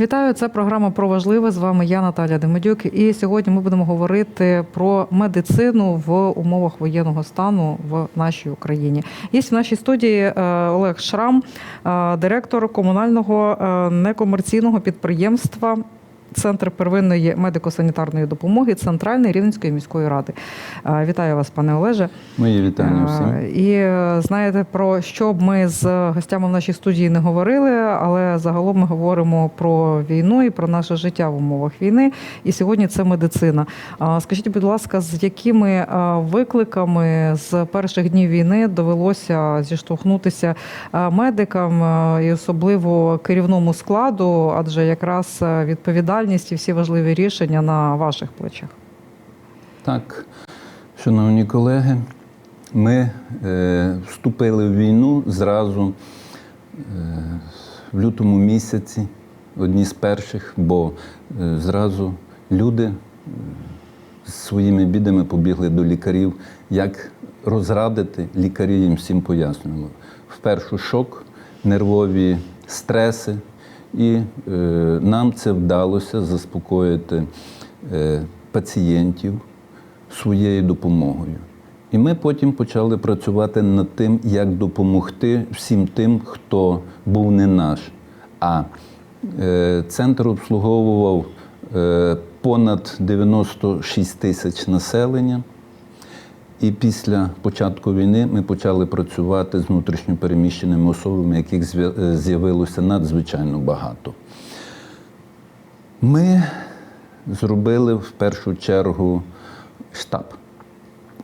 Вітаю, це програма про важливе. З вами я Наталя Демедюк. І сьогодні ми будемо говорити про медицину в умовах воєнного стану в нашій Україні. Є в нашій студії е, Олег Шрам, е, директор комунального е, некомерційного підприємства. Центр первинної медико-санітарної допомоги Центральної Рівненської міської ради. Е, Вітаю вас, пане Олеже. Мої вітання всім. Е, І е, знаєте, про що б ми з гостями в нашій студії не говорили, але загалом ми говоримо про війну і про наше життя в умовах війни. І сьогодні це медицина. Скажіть, будь ласка, з якими викликами з перших днів війни довелося зіштовхнутися медикам і особливо керівному складу, адже якраз е, відповідальність і всі важливі рішення на ваших плечах. Так, шановні колеги, ми е, вступили в війну зразу е, в лютому місяці, одні з перших, бо е, зразу люди е, з своїми бідами побігли до лікарів. Як розрадити, лікарі їм всім пояснювали. Впершу шок, нервові стреси, і е, нам це вдалося заспокоїти е, пацієнтів своєю допомогою. І ми потім почали працювати над тим, як допомогти всім тим, хто був не наш. А е, центр обслуговував е, понад 96 тисяч населення. І після початку війни ми почали працювати з внутрішньопереміщеними особами, яких е, з'явилося надзвичайно багато. Ми зробили в першу чергу штаб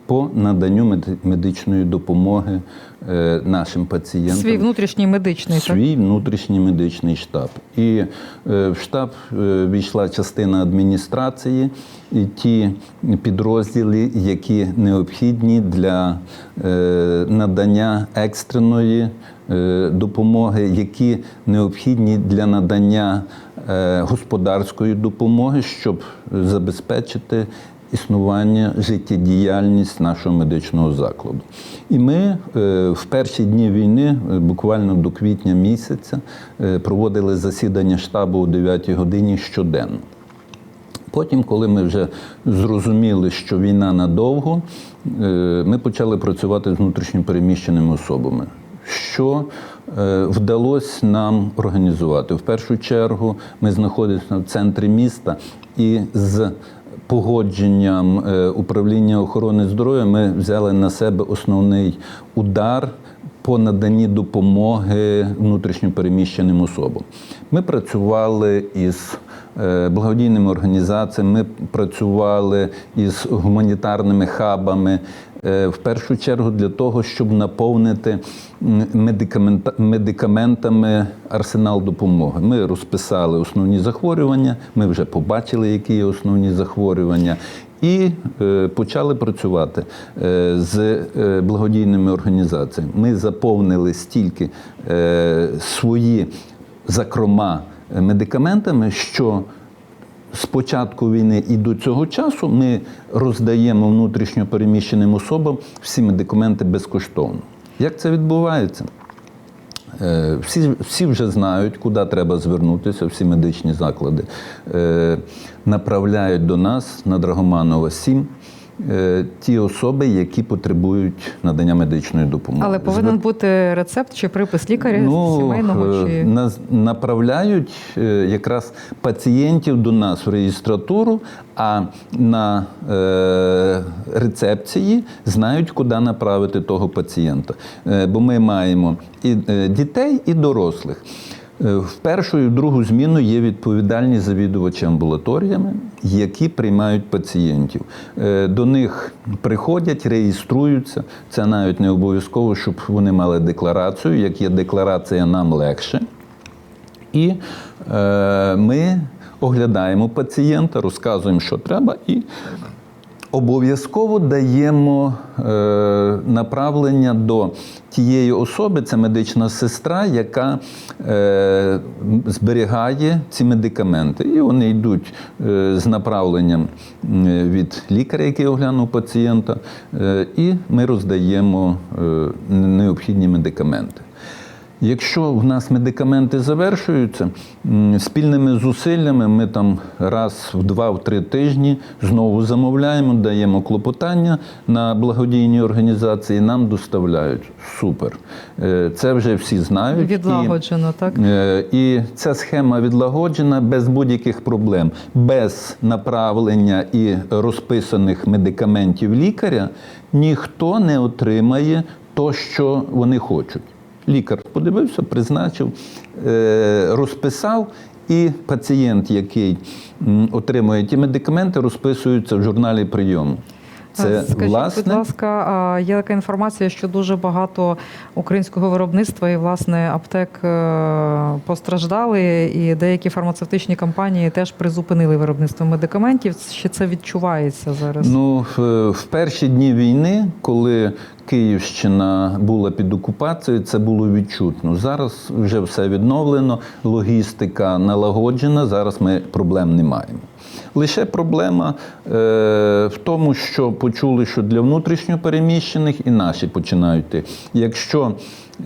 по наданню меди- медичної допомоги е, нашим пацієнтам. Свій внутрішній медичний так? Свій внутрішній медичний штаб. І е, в штаб е, війшла частина адміністрації і ті підрозділи, які необхідні для надання екстреної допомоги, які необхідні для надання господарської допомоги, щоб забезпечити існування, життєдіяльність нашого медичного закладу. І ми е, в перші дні війни, е, буквально до квітня місяця, е, проводили засідання штабу о 9 годині щоденно. Потім, коли ми вже зрозуміли, що війна надовго, ми почали працювати з внутрішньопереміщеними особами. Що вдалося нам організувати? В першу чергу ми знаходимося в центрі міста і з погодженням е, управління охорони здоров'я ми взяли на себе основний удар по наданні допомоги внутрішньопереміщеним особам. Ми працювали із е, благодійними організаціями, ми працювали із гуманітарними хабами. Е, В першу чергу для того, щоб наповнити медикамента- медикаментами арсенал допомоги. Ми розписали основні захворювання, ми вже побачили, які є основні захворювання, і е, почали працювати е, з благодійними організаціями. Ми заповнили стільки свої закрома е, медикаментами, що з початку війни і до цього часу ми роздаємо внутрішньо переміщеним особам всі медикаменти безкоштовно. Як це відбувається? Е, Всі, всі вже знають, куди треба звернутися, всі медичні заклади е, направляють до нас на Драгоманова 7 е, ті особи, які потребують надання медичної допомоги. Але повинен бути рецепт чи припис лікаря сімейного е, чи нас направляють е, якраз пацієнтів до нас в реєстратуру, а на е, рецепції знають, куди направити того пацієнта. Е, бо ми маємо і е, дітей, і дорослих. Е, В першу і в другу зміну є відповідальні завідувачі амбулаторіями, які приймають пацієнтів. Е, До них приходять, реєструються. Це навіть не обов'язково, щоб вони мали декларацію. Як є декларація, нам легше. І е, ми оглядаємо пацієнта, розказуємо, що треба, і обов'язково даємо е, направлення до тієї особи, це медична сестра, яка е, зберігає ці медикаменти. І вони йдуть е, з направленням від лікаря, який оглянув пацієнта, і ми роздаємо необхідні медикаменти. Якщо в нас медикаменти завершуються, спільними зусиллями ми там раз в два-три тижні знову замовляємо, даємо клопотання на благодійні організації, нам доставляють. Супер. Е, Це вже всі знають. І- Відлагоджено, так? Е, І ця схема відлагоджена без будь-яких проблем, без направлення і розписаних медикаментів лікаря ніхто не отримає то, що вони хочуть. Лікар подивився, призначив, е, розписав, і пацієнт, який отримує ті медикаменти, розписується в журналі прийому. Це Скажіть, будь ласка, є така інформація, що дуже багато українського виробництва і власне аптек е, постраждали, і деякі фармацевтичні компанії теж призупинили виробництво медикаментів. Чи це відчувається зараз? Ну, в перші дні війни, коли Київщина була під окупацією, це було відчутно. Зараз вже все відновлено, логістика налагоджена. Зараз ми проблем не маємо. Лише проблема е, в тому, що почули, що для внутрішньопереміщених і наші починають йти. Якщо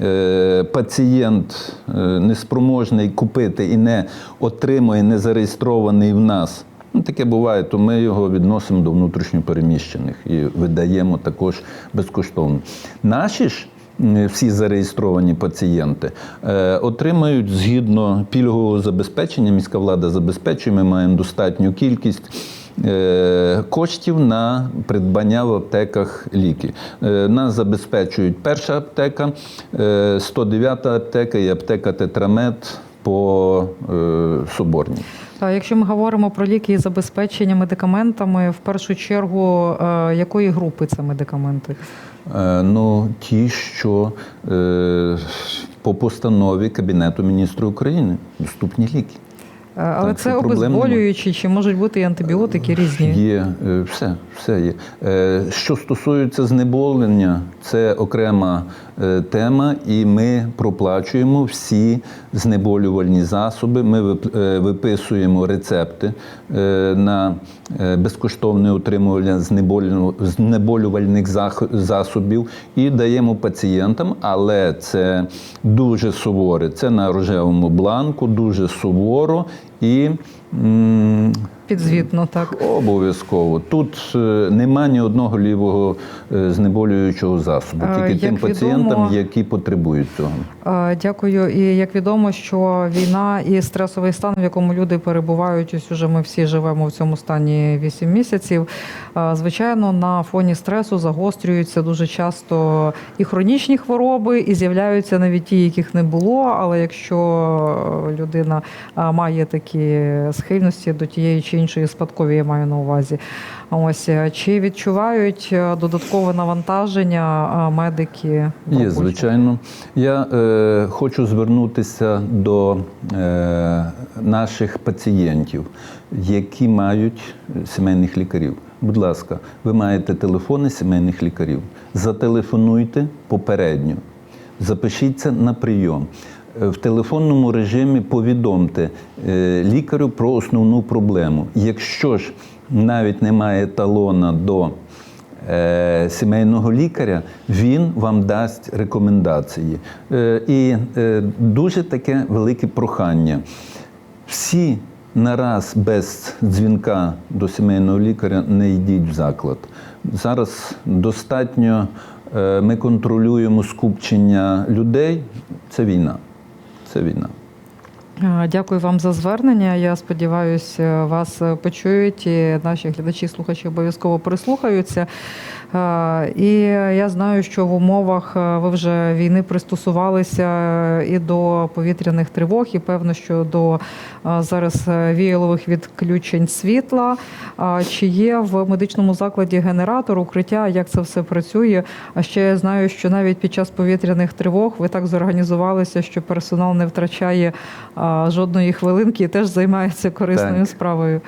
е, пацієнт е, неспроможний купити і не отримує, не зареєстрований в нас. Ну, таке буває, то ми його відносимо до внутрішньопереміщених і видаємо також безкоштовно. Наші ж всі зареєстровані пацієнти е, отримають згідно пільгового забезпечення, міська влада забезпечує, ми маємо достатню кількість. е, Коштів на придбання в аптеках ліки. Е, Нас забезпечують перша аптека, е, 109 аптека і аптека Тетрамет по е, Соборній. А якщо ми говоримо про ліки і забезпечення медикаментами, в першу чергу е, якої групи це медикаменти? Е, Ну, ті, що по постанові Кабінету міністрів України доступні ліки. Але Так, це обезболюючі, чи можуть бути і антибіотики різні? Є все, все є. Що стосується знеболення, це окрема тема, і ми проплачуємо всі знеболювальні засоби. Ми е, виписуємо рецепти е, на е, безкоштовне отримування знеболювальних засобів і даємо пацієнтам, але це дуже суворе. Це на рожевому бланку, дуже суворо і. Підзвітно, так. Обов'язково. Тут е, нема ні одного лівого е, знеболюючого засобу, Е, тільки як тим пацієнтам, які потребують цього. Е, Дякую. І як відомо, що війна і стресовий стан, в якому люди перебувають, ось уже ми всі живемо в цьому стані 8 місяців. е, Звичайно, на фоні стресу загострюються дуже часто і хронічні хвороби, і з'являються навіть ті, яких не було. Але якщо людина е, має такі схильності до тієї чи іншої спадкові, я маю на увазі. Ось чи відчувають додаткове навантаження медики? Є, звичайно. Я е, хочу звернутися до е, наших пацієнтів, які мають сімейних лікарів. Будь ласка, ви маєте телефони сімейних лікарів. Зателефонуйте попередньо, запишіться на прийом. Е, В телефонному режимі повідомте е, лікарю про основну проблему. Якщо ж навіть немає талона до сімейного лікаря, він вам дасть рекомендації. Е, І е, дуже таке велике прохання. Всі нараз без дзвінка до сімейного лікаря не йдіть в заклад. Зараз достатньо е, ми контролюємо скупчення людей. Це війна. Це війна. Дякую вам за звернення. Я сподіваюся, вас е, почують і наші глядачі, слухачі обов'язково прислухаються. Е, І я знаю, що в умовах е, ви вже війни пристосувалися і до повітряних тривог, і певно, що до е, зараз е, віялових відключень світла. Чи є в медичному закладі генератор, укриття, як це все працює? А ще я знаю, що навіть під час повітряних тривог ви так зорганізувалися, що персонал не втрачає жодної хвилинки і теж займається корисною Так. справою.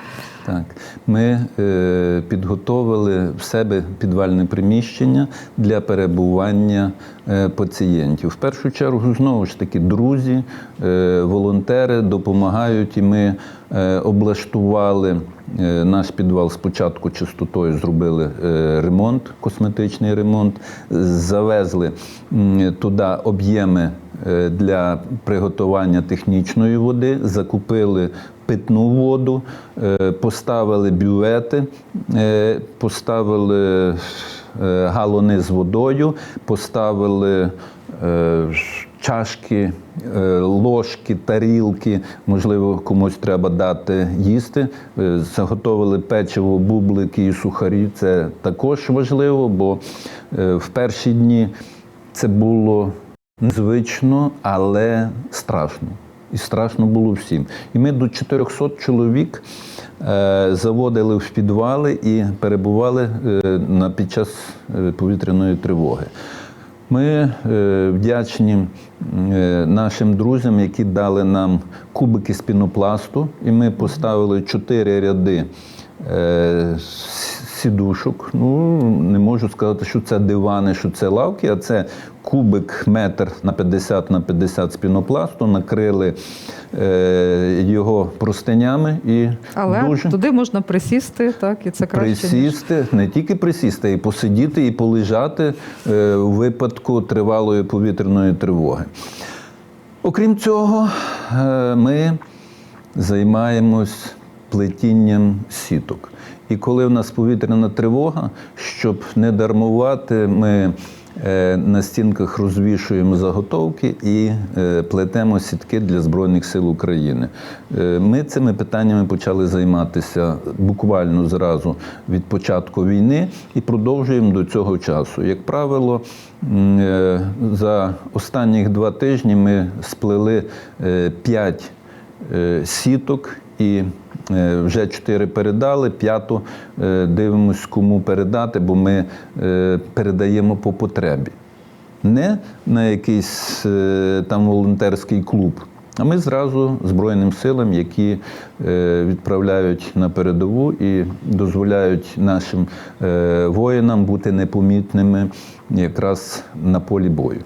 Так, ми е, підготовили в себе підвальне приміщення для перебування е, пацієнтів. В першу чергу, знову ж таки, друзі, е, волонтери допомагають, і ми е, облаштували е, наш підвал спочатку чистотою, зробили е, ремонт, косметичний ремонт, завезли м, туди об'єми е, для приготування технічної води, закупили питну воду, е, поставили бювети, е, поставили е, галони з водою, поставили чашки, ложки, тарілки, можливо, комусь треба дати їсти. Заготовили печиво, бублики і сухарі. Це також важливо, бо в перші дні це було незвично, але страшно. І страшно було всім. І ми до 400 чоловік е, заводили в підвали і перебували е, під час е, повітряної тривоги. Ми вдячні нашим друзям, які дали нам кубики з пінопласту, і ми поставили чотири ряди сідушок. Ну, не можу сказати, що це дивани, що це лавки, а це кубик метр на 50 на 50 з пінопласту, накрили е, його простинями і Але дуже туди можна присісти, так, і це краще. ніж- присісти, не тільки присісти, й посидіти і полежати е, у випадку тривалої повітряної тривоги. Окрім цього, е, ми займаємось плетінням сіток. І коли в нас повітряна тривога, щоб не дармувати, ми е, на стінках розвішуємо заготовки і е, плетемо сітки для Збройних сил України. Е, Ми цими питаннями почали займатися буквально зразу від початку війни і продовжуємо до цього часу. Як правило, за останніх два тижні ми сплели п'ять сіток і вже чотири передали, п'яту е, дивимось, кому передати, бо ми е, передаємо по потребі. Не на якийсь е, там волонтерський клуб, а ми зразу Збройним силам, які е, відправляють на передову і дозволяють нашим е, воїнам бути непомітними якраз на полі бою.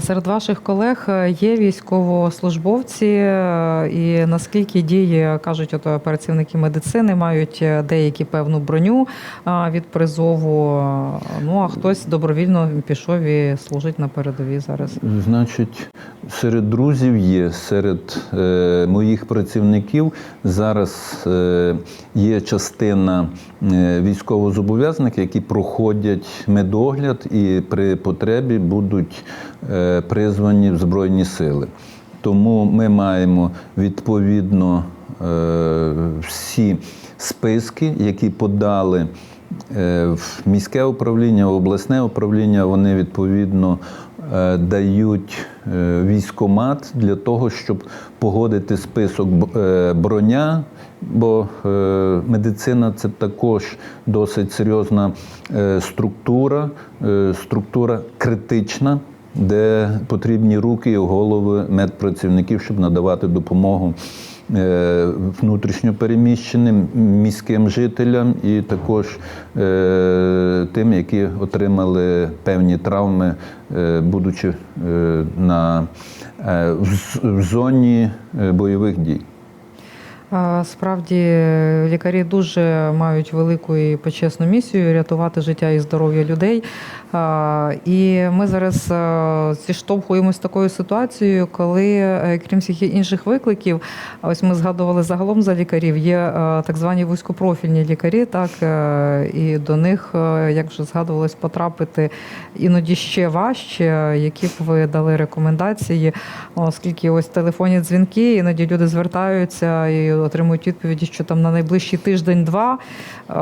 Серед ваших колег е, є військовослужбовці, е, і наскільки дії кажуть, от працівники медицини мають е, деякі певну броню від призову. Ну а хтось добровільно пішов і служить на передовій зараз. Значить, серед друзів є, серед е, моїх працівників зараз е, є частина військовозобов'язаних, які проходять медогляд і при потребі будуть призвані в Збройні сили. Тому ми маємо відповідно е, всі списки, які подали е, в міське управління, в обласне управління, вони відповідно е, дають е, військомат для того, щоб погодити список е, броня. Бо е, медицина це також досить серйозна е, структура, е, структура критична, де потрібні руки і голови медпрацівників, щоб надавати допомогу е, внутрішньо переміщеним міським жителям і також е, тим, які отримали певні травми, е, будучи на, в зоні бойових дій. Справді лікарі дуже мають велику і почесну місію рятувати життя і здоров'я людей. І ми зараз а, зіштовхуємося з такою ситуацією, коли, е, крім всіх інших викликів, ось ми згадували загалом за лікарів, є е, так звані вузькопрофільні лікарі, так е, і до них, е, як вже згадувалось, потрапити іноді ще важче. Які б ви дали рекомендації, оскільки ось телефонні дзвінки, іноді люди звертаються і отримують відповіді, що там на найближчий тиждень-два е,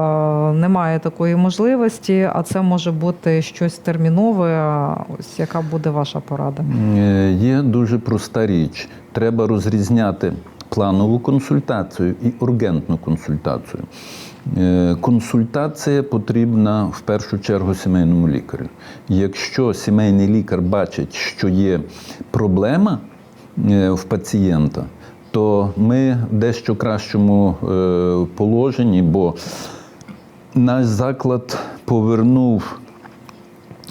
немає такої можливості, а це може бути щось термінове. Ось яка буде ваша порада? Е, Є дуже проста річ. Треба розрізняти планову консультацію і ургентну консультацію. Е, Консультація потрібна в першу чергу сімейному лікарю. Якщо сімейний лікар бачить, що є проблема е, в пацієнта, то ми в дещо кращому положенні, бо наш заклад повернув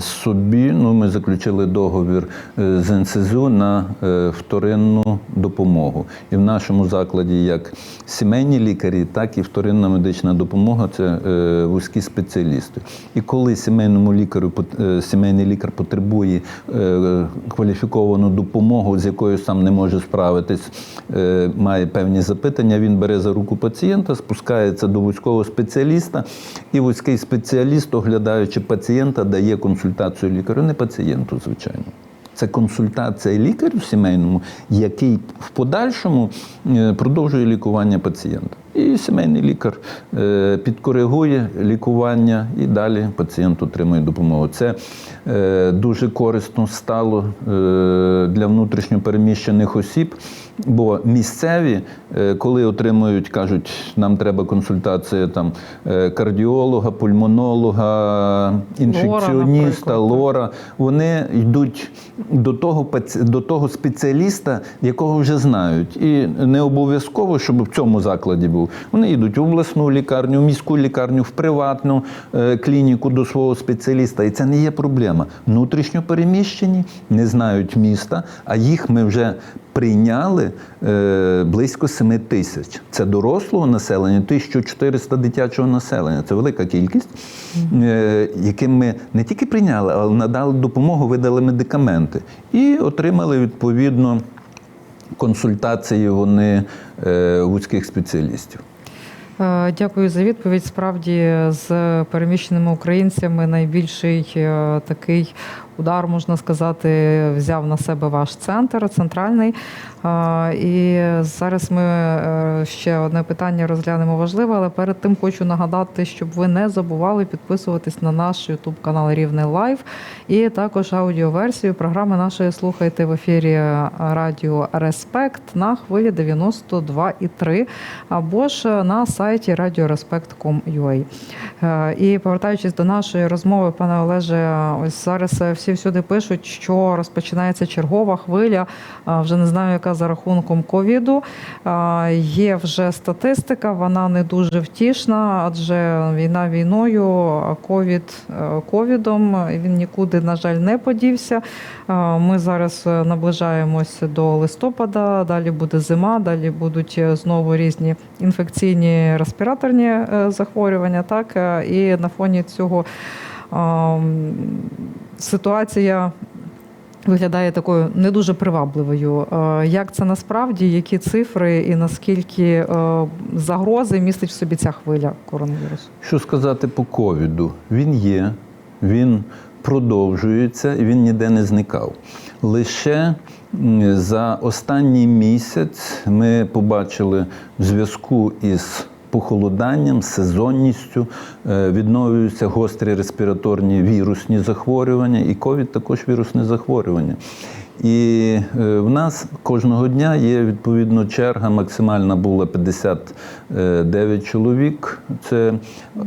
собі, ну, ми заключили договір е, з НСЗУ на е, вторинну допомогу. І в нашому закладі як сімейні лікарі, так і вторинна медична допомога це е, вузькі спеціалісти. І коли сімейному лікарю е, сімейний лікар потребує е, кваліфіковану допомогу, з якою сам не може справитись, е, має певні запитання, він бере за руку пацієнта, спускається до вузького спеціаліста, і вузький спеціаліст, оглядаючи пацієнта, дає консультацію лікарю, не пацієнту, звичайно. Це консультація лікарю сімейному, який в подальшому е, продовжує лікування пацієнта. І сімейний лікар е, підкоригує лікування і далі пацієнт отримує допомогу. Це е, дуже корисно стало е, для внутрішньопереміщених осіб, бо місцеві, коли отримують, кажуть, нам треба консультація там кардіолога, пульмонолога, інфекціоніста, наприклад, лора, вони йдуть до того до того спеціаліста, якого вже знають. І не обов'язково, щоб в цьому закладі був. Вони йдуть в обласну лікарню, в міську лікарню, в приватну е, клініку до свого спеціаліста. І це не є проблема. Внутрішньо переміщені, не знають міста, а їх ми вже прийняли е, близько 7 тисяч. Це дорослого населення, 1400 дитячого населення. Це велика кількість, е, яким ми не тільки прийняли, але надали допомогу, видали медикаменти і отримали відповідно консультації вони е, вузьких спеціалістів. Е, Дякую за відповідь. Справді з переміщеними українцями найбільший е, такий удар, можна сказати, взяв на себе ваш центр центральний. І зараз ми е, ще одне питання розглянемо важливе, але перед тим хочу нагадати, щоб ви не забували підписуватись на наш YouTube канал Рівне Лайв і також аудіоверсію програми нашої слухайте в ефірі Радіо Респект на хвилі 92,3 або ж на сайті radiorespect.com.ua. Е, І повертаючись до нашої розмови, пане Олеже, ось зараз всі всюди пишуть, що розпочинається чергова хвиля. Вже не знаю, яка за рахунком ковіду. Є вже статистика, вона не дуже втішна, адже війна війною, а ковід е, ковідом. Він нікуди, на жаль, не подівся. Ми зараз е, наближаємось до листопада. Далі буде зима, далі будуть е, знову різні інфекційні респіраторні захворювання. Так і на фоні цього ситуація. Виглядає такою не дуже привабливою. Е, Як це насправді, які цифри і наскільки е, загрози містить в собі ця хвиля коронавірусу? Що сказати по ковіду? Він є, він продовжується він ніде не зникав. Лише за останній місяць ми побачили в зв'язку із похолоданням, сезонністю, е, відновлюються гострі респіраторні вірусні захворювання, і ковід також вірусне захворювання. І е, в нас кожного дня є відповідно черга. Максимальна була 59 чоловік. Це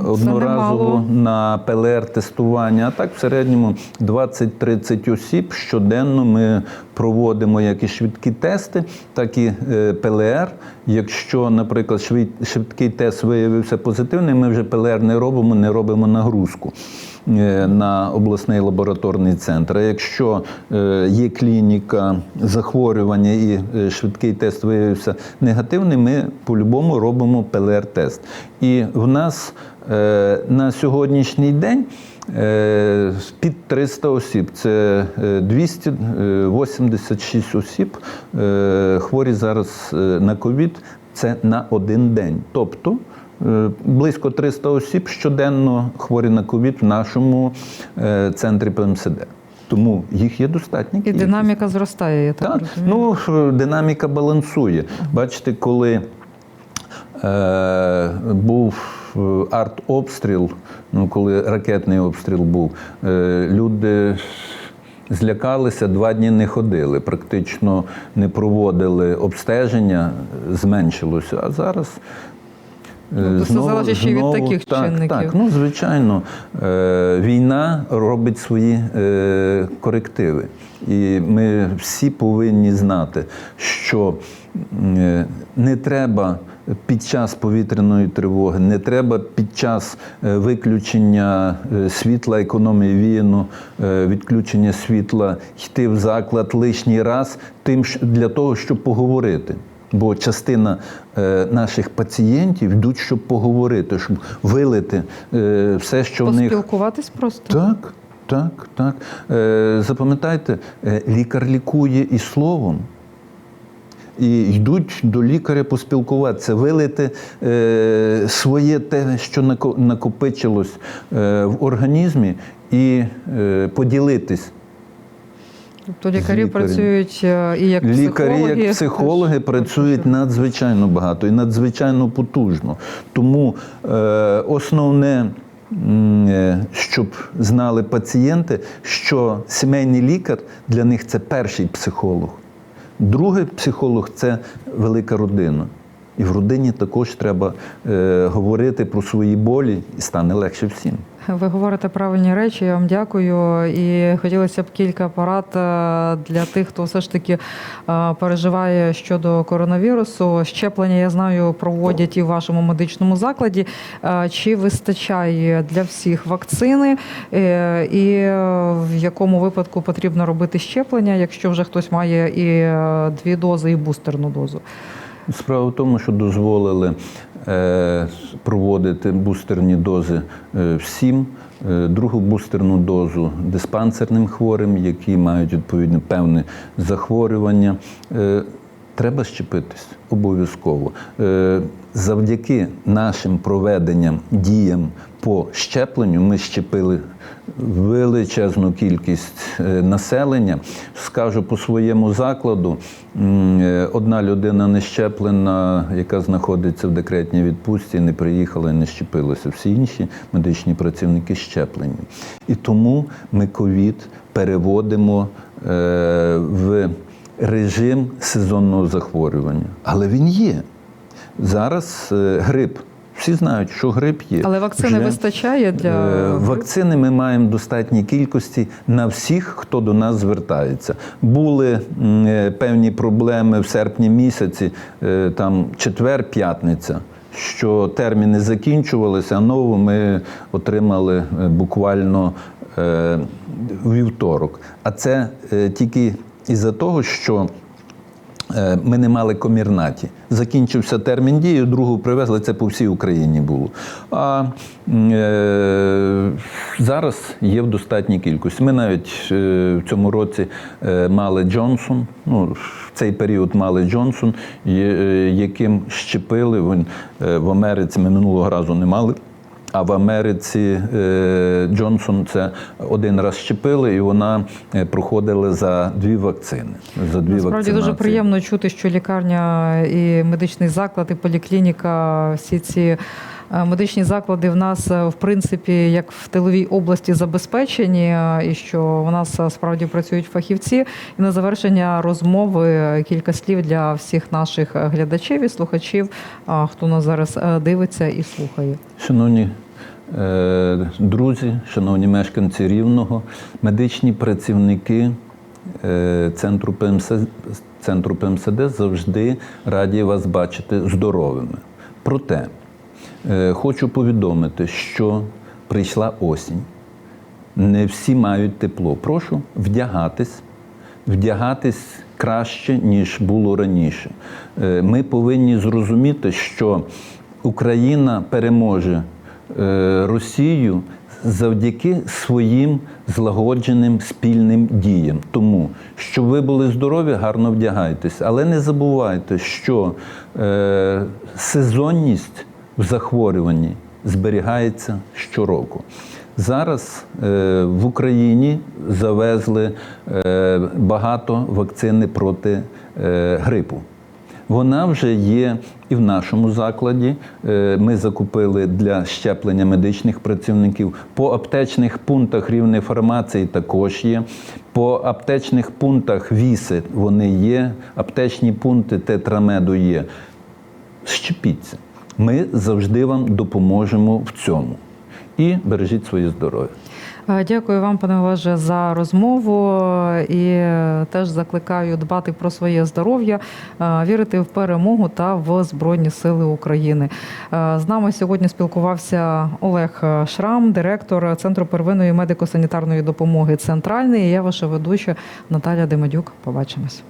одноразово на ПЛР-тестування. А так в середньому 20-30 осіб щоденно ми проводимо як і швидкі тести, так і е, ПЛР. Якщо, наприклад, швидкий тест виявився позитивним, ми вже ПЛР не робимо, не робимо нагрузку е, на обласний лабораторний центр. А якщо е, є клініка захворювання і е, швидкий тест виявився негативним, ми по-любому робимо ПЛР-тест. І в нас е, на сьогоднішній день е, під 300 осіб. Це е, 286 осіб е, хворі зараз на ковід. Це на один день. Тобто близько 300 осіб щоденно хворі на ковід в нашому центрі ПМСД. Тому їх є достатньо. І динаміка зростає, я так, Так, розумію. ну динаміка балансує. Бачите, коли був е, артобстріл, ну коли ракетний обстріл був, е, люди злякалися, два дні не ходили, практично не проводили обстеження, зменшилося. А зараз. е, Тобто це залежить ще від таких так, чинників. Так, ну звичайно, е, війна робить свої е, корективи. І ми всі повинні знати, що е, не треба під час повітряної тривоги, не треба під час е, виключення е, світла, економії віяну, е, відключення світла йти в заклад лишній раз, тим для того, щоб поговорити. Бо частина наших пацієнтів йдуть, щоб поговорити, щоб вилити все, що в них Поспілкуватись просто. так, так, так. Запам'ятайте, лікар лікує і словом. І йдуть до лікаря поспілкуватися, вилити е, своє те, що нако- накопичилось е, в організмі, і е, поділитись. Тобто лікарі Лікарі. працюють е, і як Лікарі, психологи. як психологи, працюють надзвичайно багато і надзвичайно потужно. Тому е, основне, е, щоб знали пацієнти, що сімейний лікар для них це перший психолог. Другий психолог це велика родина. І в родині також треба е, говорити про свої болі, і стане легше всім. Ви говорите правильні речі. Я вам дякую. І хотілося б кілька порад е, для тих, хто все ж таки е, переживає щодо коронавірусу. Щеплення, я знаю, проводять і в вашому медичному закладі. Е, Чи вистачає для всіх вакцини, і в якому випадку потрібно робити щеплення, якщо вже хтось має і дві дози, і бустерну дозу? Справа в тому, що дозволили проводити бустерні дози е, всім. Е, Другу бустерну дозу диспансерним хворим, які мають відповідно певне захворювання. Треба щепитись обов'язково. Е, Завдяки нашим проведенням діям по щепленню ми щепили величезну кількість е, населення. Скажу по своєму закладу, е, одна людина не щеплена, яка знаходиться в декретній відпустці, не приїхала і не щепилася. Всі інші медичні працівники щеплені. І тому ми ковід переводимо в режим сезонного захворювання. Але він є. Зараз е, грип. Всі знають, що грип є. Але вакцини Вже, вистачає для е, вакцини. Ми маємо достатній кількості на всіх, хто до нас звертається. Були е, певні проблеми в серпні місяці, там четвер, п'ятниця. Що терміни закінчувалися, а нову ми отримали буквально е, вівторок. А це е, тільки із-за того, що Е, Ми не мали комірнаті. Закінчився термін дії, другу привезли, це по всій Україні було. А е, зараз є в достатній кількості. Ми навіть е, в цьому році е, мали Джонсон, ну, в цей період мали Джонсон, є- е, яким щепили. Він, е, в Америці ми минулого разу не мали. А в Америці е, Джонсон це один раз щепили, і вона е, проходила за дві вакцини. За дві Насправді дуже приємно чути, що лікарня і медичний заклад, і поліклініка, всі ці медичні заклади в нас е, в принципі як в тиловій області забезпечені, е, і що в нас е, справді працюють фахівці. І на завершення розмови е, кілька слів для всіх наших е, глядачів і слухачів, хто нас зараз е, дивиться і слухає. Шановні е, друзі, шановні мешканці Рівного, медичні працівники е, центру ПМС, центру ПМСД завжди раді вас бачити здоровими. Проте е, хочу повідомити, що прийшла осінь. Не всі мають тепло. Прошу вдягатись, вдягатись краще, ніж було раніше. Е, Ми повинні зрозуміти, що Україна переможе е, Росію завдяки своїм злагодженим спільним діям. Тому, щоб ви були здорові, гарно вдягайтесь. Але не забувайте, що е, сезонність в захворюванні зберігається щороку. Зараз е, в Україні завезли е, багато вакцини проти е, грипу. Вона вже є і в нашому закладі. Ми закупили для щеплення медичних працівників. По аптечних пунктах рівної фармації також є. По аптечних пунктах віси вони є, аптечні пункти тетрамеду є. Щепіться. Ми завжди вам допоможемо в цьому. І бережіть своє здоров'я. Е, Дякую вам, пане Олеже, за розмову і е, теж закликаю дбати про своє здоров'я, е, вірити в перемогу та в Збройні Сили України. З нами сьогодні спілкувався Олег Шрам, директор Центру первинної медико-санітарної допомоги Центральний. І я ваша ведуча Наталя Демедюк. Побачимось.